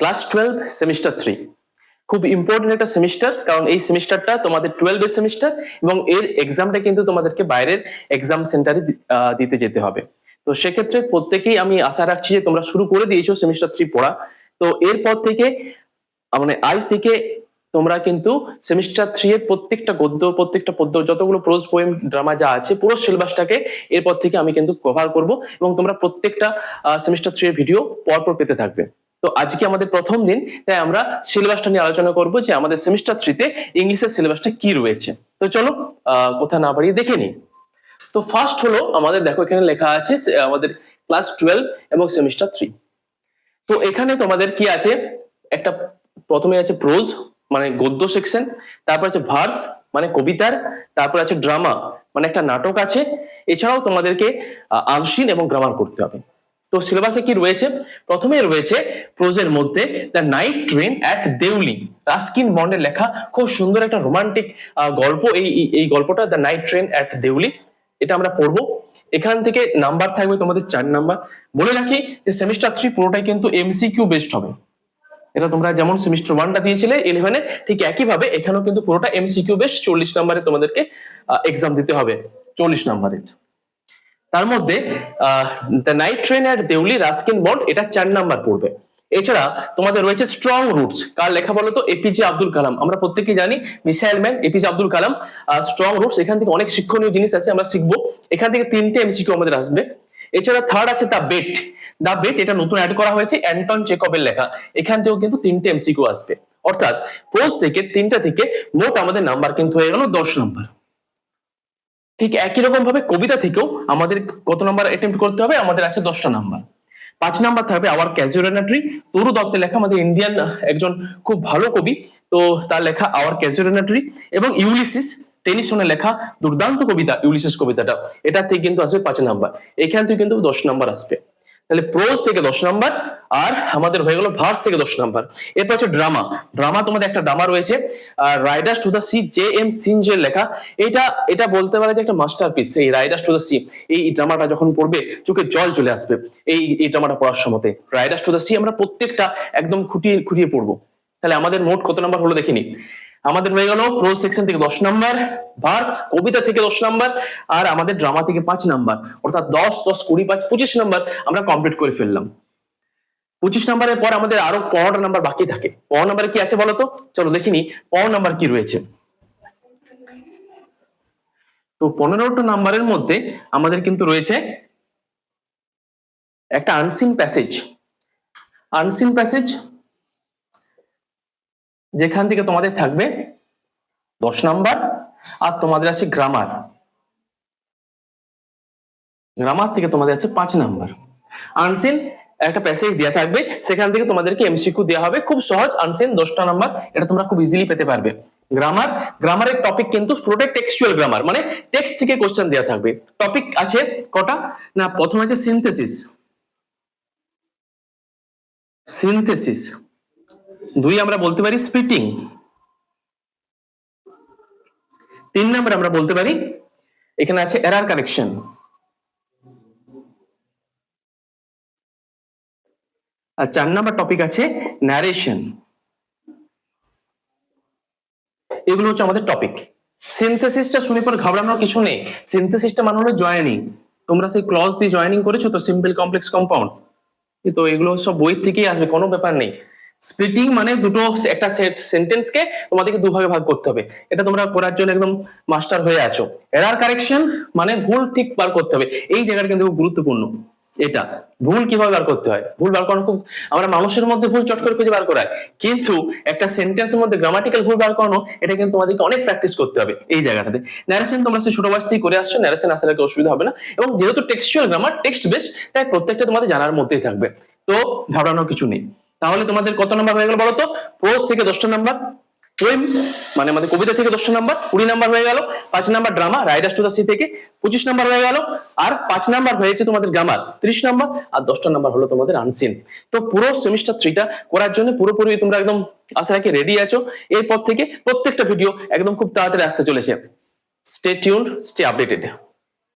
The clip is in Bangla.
Class twelve, semester three. খুব ইম্পর্টেন্ট একটা সেমিস্টার, কারণ এই সেমিস্টারটা তোমাদের টুয়েলভের সেমিস্টার এবং এর এক্সামটা কিন্তু তোমাদেরকে বাইরের এক্সাম সেন্টারে দিতে যেতে হবে। তো সেক্ষেত্রে প্রত্যেকেই আমি আশা রাখছি যে তোমরা শুরু করে দিয়েছ সেমিস্টার থ্রি পড়া। তো এরপর থেকে মানে আজ থেকে তোমরা কিন্তু সেমিস্টার থ্রি এর প্রত্যেকটা গদ্য, প্রত্যেকটা পদ্য, যতগুলো প্রোজ পোয়েম ড্রামা যা আছে, পুরো সিলেবাসটাকে এরপর থেকে আমি কিন্তু কভার করব এবং তোমরা প্রত্যেকটা সেমিস্টার থ্রি এর ভিডিও পরপর পেতে থাকবে। তো আজকে আমাদের প্রথম দিন, তাই আমরা সিলেবাসটা নিয়ে আলোচনা করব যে আমাদের সেমিস্টার থ্রিতে ইংলিশের সিলেবাসটা কি রয়েছে। তো চলো কথা না বাড়িয়ে দেখে নিই। তো ফার্স্ট হলো আমাদের, দেখো এখানে লেখা আছে আমাদের ক্লাস টুয়েলভ এবং সেমিস্টার থ্রি তো এখানে তোমাদের কি আছে? একটা প্রথমে আছে প্রোজ মানে গদ্য সেকশন তারপর আছে ভার্স মানে কবিতার, তারপর আছে ড্রামা মানে একটা নাটক আছে। এছাড়াও তোমাদেরকে আংশিন এবং গ্রামার করতে হবে। তো সিলেবাসে কি রয়েছে? প্রথমে রয়েছে প্রোজের মধ্যে the night train at Deoli Ruskin বন্ডের লেখা খুব সুন্দর একটা রোমান্টিক গল্প। এই, এই- গল্পটা the night train at Deoli এটা আমরা পড়ব। এখান থেকে নাম্বার থাকবে তোমাদের চার নাম্বার বলে রাখি যে সেমিস্টার থ্রি পুরোটাই কিন্তু এমসিকিউ বেসড হবে। এটা তোমরা যেমন সেমিস্টার ওয়ানটা দিয়েছিলে ইলেভেনে ঠিক একইভাবে এখানেও কিন্তু পুরোটা এমসিকিউ বেস চল্লিশ নাম্বারে তোমাদেরকে এক্সাম দিতে হবে। চল্লিশ নাম্বারের তার মধ্যে the night train at Deoli Ruskin Bond এটা চার নাম্বার পড়বে। এছাড়া তোমাদের রয়েছে স্ট্রং রুটস কার লেখা বলো তো? এপিজে আব্দুল কালাম আমরা প্রত্যেকেই জানি, missile man APJ Abdul Kalam strong roots এখান থেকে অনেক শিক্ষণীয় জিনিস আছে, আমরা শিখব। এখান থেকে তিনটে এমসিকিউ আমাদের আসবে। এছাড়া থার্ড আছে দ্য বেট দ্য বেট এটা নতুন অ্যাড করা হয়েছে অ্যান্টন চেকবের লেখা। এখান থেকেও কিন্তু তিনটে এমসিকিউ আসবে। অর্থাৎ পোস্ট থেকে, তিনটা থেকে মোট আমাদের নাম্বার কিন্তু হয়ে গেল দশ নাম্বার ঠিক একই রকম ভাবে কবিতা থেকেও আমাদের কত নাম্বার অ্যাটেম্প্ট করতে হবে? আমাদের আছে দশটা নাম্বার। পাঁচ নাম্বার থাকবে আওয়ার ক্যাজুয়ালিটি তরু দত্তের লেখা আমাদের ইন্ডিয়ান একজন খুব ভালো কবি। তো তার লেখা আওয়ার ক্যাজুয়ালিটি এবং ইউলিসিস টেনিসনের লেখা দুর্দান্ত কবিতা ইউলিসিস কবিতাটা। এটা থেকে কিন্তু আসবে পাঁচ নাম্বার। এখান থেকে কিন্তু দশ নাম্বার আসবে। তাহলে প্রোজ থেকে দশ নাম্বার আর আমাদের হয়ে গেল ভার্স থেকে দশ নাম্বার। এরপর হচ্ছে ড্রামা ড্রামা তোমাদের একটা ড্রামা রয়েছে riders to the sea J M সিনজের লেখা। এটা এটা বলতে পারে যে একটা মাস্টারপিস এই রাইডার্স টু দ্য সি এই ড্রামাটা যখন পড়বে, চোখে জল চলে আসবে এই এই ড্রামাটা পড়ার সময়তে। রাইডার্স টু দ্য সি আমরা প্রত্যেকটা একদম খুঁটিয়ে খুঁটিয়ে পড়ব। তাহলে আমাদের মোট কত নাম্বার হলো দেখিনি? আমাদের হয়ে গেল প্রোজ সেকশন থেকে দশ নাম্বার ভার্স কবিতা থেকে দশ নাম্বার আর আমাদের ড্রামা থেকে পাঁচ নাম্বার অর্থাৎ দশ দশ, কুড়ি, পাঁচ, পঁচিশ নাম্বার আমরা কমপ্লিট করে ফেললাম। পঁচিশ নাম্বারের পর আমাদের আরও পনেরোটা নাম্বার বাকি থাকে। পনেরো নাম্বারে কি আছে বলতো চলো দেখিনি পনেরো নাম্বার কি রয়েছে? তো পনেরোটা নাম্বারের মধ্যে আমাদের কিন্তু রয়েছে একটা আনসিন প্যাসেজ আনসিন প্যাসেজ যেখান থেকে তোমাদের থাকবে দশ নাম্বার আর তোমাদের আছে গ্রামার গ্রামার থেকে তোমাদের আছে পাঁচ নাম্বার। আনসিন একটা প্যাসেজ দেওয়া থাকবে, সেখান থেকে তোমাদেরকে এমসিকিউ দেওয়া হবে। খুব সহজ আনসিন দশটা নাম্বার, এটা তোমরা খুব ইজিলি পেতে পারবে। গ্রামার গ্রামারের টপিক কিন্তু পুরোটাই টেক্সচুয়াল গ্রামার মানে টেক্সট থেকে কোশ্চেন দেওয়া থাকবে। টপিক আছে কটা? না, প্রথম আছে সিনথেসিস সিনথেসিস দুই আমরা বলতে পারি স্পিটিং তিন নম্বর আমরা বলতে পারি, এখানে আছে এরার কারেকশন আর চার নাম্বার টপিক আছে ন্যারেশন এগুলো হচ্ছে আমাদের টপিক সিনথেসিসটা শুনে পর ঘাবড়ানোর কিছু নেই। সিনথেসিসটা মানে হলো জয়েনিং তোমরা সেই ক্লজ দিয়ে জয়েনিং করেছ তো সিম্পল কমপ্লেক্স কম্পাউন্ড তো এগুলো সব বই থেকেই আসবে, কোনো ব্যাপার নেই। স্প্লিটিং মানে দুটো একটা সেন্টেন্সকে তোমাদেরকে দুভাগে ভাগ করতে হবে। এটা তোমরা করার জন্য একদম মাস্টার হয়ে আছো। এরার কারেকশন মানে ভুল ঠিক বার করতে হবে। এই জায়গাটা কিন্তু খুব গুরুত্বপূর্ণ। এটা ভুল কীভাবে বার করতে হয়? ভুল বার করানো খুব, আমরা মানুষের মধ্যে ভুল চট করে খুঁজে বার করায় কিন্তু একটা সেন্টেন্সের মধ্যে গ্রামাটিক্যাল ভুল বার করানো, এটা কিন্তু তোমাদেরকে অনেক প্র্যাকটিস করতে হবে এই জায়গাটাতে। ন্যারেশন তোমরা সেই ছোট বয়স থেকে করে আসছো ন্যারেশন আসলে একটা অসুবিধা হবে না। এবং যেহেতু টেক্সচুয়াল গ্রামার টেক্সট বেস তাই প্রত্যেকটা তোমাদের জানার মধ্যেই থাকবে। তো ঘাবড়ানোর কিছু নেই। তাহলে তোমাদের কত নাম্বার হয়ে গেল বলো তো প্রোজ থেকে দশটা নাম্বার পোয়েম মানে আমাদের কবিতা থেকে দশটা নাম্বার কুড়ি নাম্বার হয়ে গেল, পাঁচ number drama riders to the sea থেকে পঁচিশ নাম্বার হয়ে গেল, আর পাঁচ নাম্বার হয়েছে তোমাদের গ্রামার ত্রিশ নাম্বার আর দশটা নাম্বার হলো তোমাদের আনসিন তো পুরো সেমিস্টার থ্রিটা করার জন্য পুরোপুরি তোমরা একদম আশা রাখি রেডি আছো। এরপর থেকে প্রত্যেকটা ভিডিও একদম খুব তাড়াতাড়ি আসতে চলেছে। Stay tune stay updated